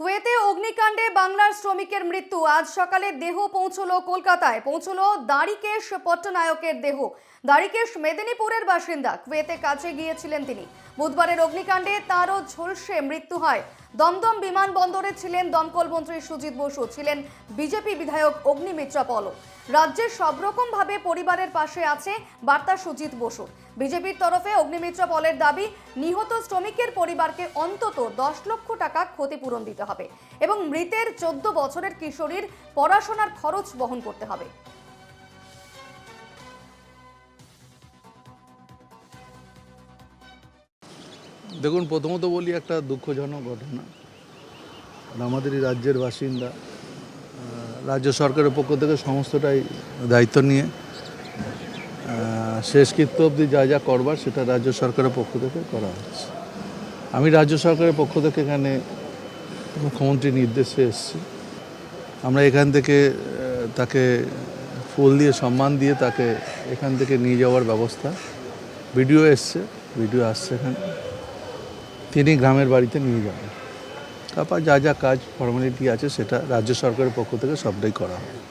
কুয়েতে অগ্নিকাণ্ডে বাংলার শ্রমিকের মৃত্যু। আজ সকালে দেহ পৌঁছলো কলকাতায়। পৌঁছলো দাড়িকেশ পট্টনায়কের দেহ। দাড়িকেশ মেদিনীপুরের বাসিন্দা। কুয়েতে কাজে গিয়েছিলেন তিনি। বুধবারের অগ্নিকাণ্ডে তারও ঝলসে মৃত্যু হয়। দমদম বিমানবন্দরে ছিলেন দমকল মন্ত্রী সুজিত বসু, ছিলেন বিজেপি বিধায়ক অগ্নিমিত্রা পল রাজ্যের সব পরিবারের পাশে আছে বার্তা সুজিত বসু। বিজেপির তরফে অগ্নিমিত্রা পলের দাবি, নিহত শ্রমিকের পরিবারকে অন্তত দশ লক্ষ টাকা ক্ষতিপূরণ দিতে হবে এবং মৃতের চোদ্দ বছরের কিশোরীর পড়াশোনার খরচ বহন করতে হবে। দেখুন, প্রথমত বলি একটা দুঃখজনক ঘটনা। আমাদের এই রাজ্যের বাসিন্দা রাজ্য সরকারের পক্ষ থেকে সমস্তটাই দায়িত্ব নিয়ে শেষকৃত্য অবধি যা যা করবার সেটা রাজ্য সরকারের পক্ষ থেকে করা হচ্ছে। আমি রাজ্য সরকারের পক্ষ থেকে এখানে মুখ্যমন্ত্রীর নির্দেশে এসেছি আমরা এখান থেকে তাকে ফুল দিয়ে সম্মান দিয়ে তাকে এখান থেকে নিয়ে যাওয়ার ব্যবস্থা। ভিডিও এসছে, ভিডিও আসছে এখানে। তিনি গ্রামের বাড়িতে নিয়ে যাবেন। তারপর যা যা কাজ ফর্মালিটি আছে সেটা রাজ্য সরকারের পক্ষ থেকে সবটাই করা হবে।